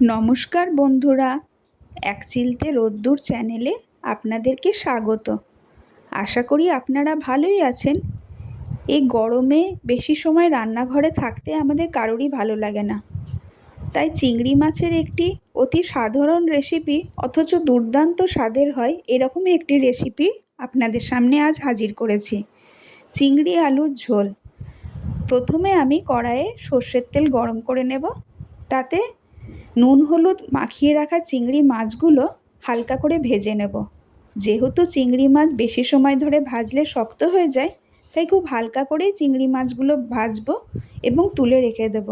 নমস্কার বন্ধুরা, এক চিলতে রোদ্দুর চ্যানেলে আপনাদেরকে স্বাগত। আশা করি আপনারা ভালোই আছেন। এই গরমে বেশি সময় রান্নাঘরে থাকতে আমাদের কারোরই ভালো লাগে না। তাই চিংড়ি মাছের একটি অতি সাধারণ রেসিপি অথচ দুর্দান্ত স্বাদের হয় এরকমই একটি রেসিপি আপনাদের সামনে আজ হাজির করেছি। চিংড়ি আলুর ঝোল। প্রথমে আমি কড়াইয়ে সর্ষের তেল গরম করে নেব। তাতে নুন হলুদ মাখিয়ে রাখা চিংড়ি মাছগুলো হালকা করে ভেজে নেব। যেহেতু চিংড়ি মাছ বেশি সময় ধরে ভাজলে শক্ত হয়ে যায়, তাই খুব হালকা করেই চিংড়ি মাছগুলো ভাজবো এবং তুলে রেখে দেব।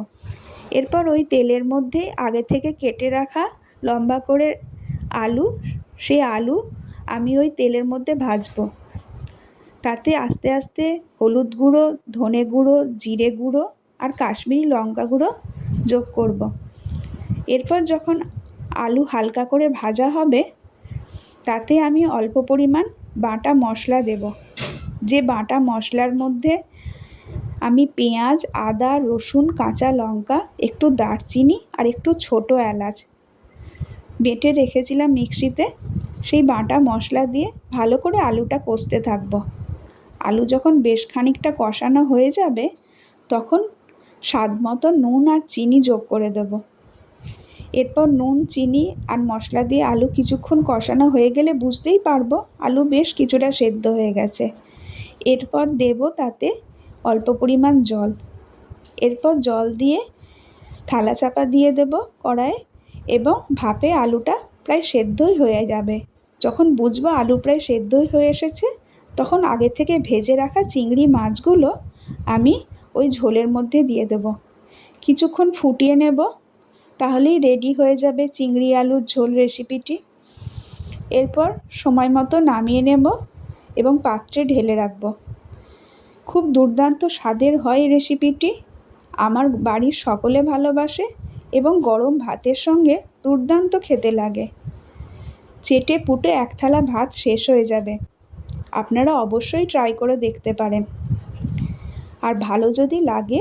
এরপর ওই তেলের মধ্যে আগে থেকে কেটে রাখা লম্বা করে আলু সেই আলু আমি ওই তেলের মধ্যে ভাজবো। তাতে আস্তে আস্তে হলুদ গুঁড়ো, ধনে গুঁড়ো, জিরে গুঁড়ো আর কাশ্মীরি লঙ্কা গুঁড়ো যোগ করব। এরপর যখন আলু হালকা করে ভাজা হবে, তাতে আমি অল্প পরিমাণ বাটা মশলা দেব। যে বাটা মশলার মধ্যে আমি পেঁয়াজ, আদা, রসুন, কাঁচা লঙ্কা, একটু দারচিনি আর একটু ছোটো এলাচ বেটে রেখেছিলাম মিক্সিতে, সেই বাটা মশলা দিয়ে ভালো করে আলুটা কষতে থাকব। আলু যখন বেশ খানিকটা কষানো হয়ে যাবে, তখন স্বাদ মতো নুন আর চিনি যোগ করে দেবো। এরপর নুন, চিনি আর মশলা দিয়ে আলু কিছুক্ষণ কষানো হয়ে গেলে বুঝতেই পারব আলু বেশ কিছুটা সেদ্ধ হয়ে গেছে। এরপর দেব তাতে অল্প পরিমাণ জল। এরপর জল দিয়ে থালা চাপা দিয়ে দেব কড়াইয়ে এবং ভাপে আলুটা প্রায় সেদ্ধই হয়ে যাবে। যখন বুঝব আলু প্রায় সেদ্ধই হয়ে এসেছে, তখন আগে থেকে ভেজে রাখা চিংড়ি মাছগুলো আমি ওই ঝোলের মধ্যে দিয়ে দেব। কিছুক্ষণ ফুটিয়ে নেব তাহলেই রেডি হয়ে যাবে চিংড়ি আলুর ঝোল রেসিপিটি এরপর সময় মতো নামিয়ে নেব এবং পাত্রে ঢেলে রাখব। খুব দুর্দান্ত স্বাদের হয় রেসিপিটি আমার বাড়ির সকলে ভালোবাসে এবং গরম ভাতের সঙ্গে দুর্দান্ত খেতে লাগে। চেটে পুটে এক থালা ভাত শেষ হয়ে যাবে। আপনারা অবশ্যই ট্রাই করে দেখতে পারেন। আর ভালো যদি লাগে,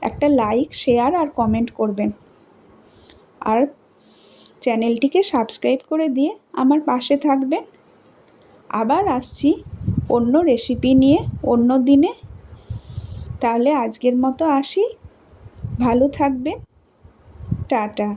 একটা লাইক শেয়ার আর কমেন্ট করবেন। আর চ্যানেলটিকে সাবস্ক্রাইব করে দিয়ে আমার পাশে থাকবেন। আবার আসছি অন্য রেসিপি নিয়ে অন্য দিনে। তাহলে আজকের মতো আসি। ভালো থাকবেন। টাটা।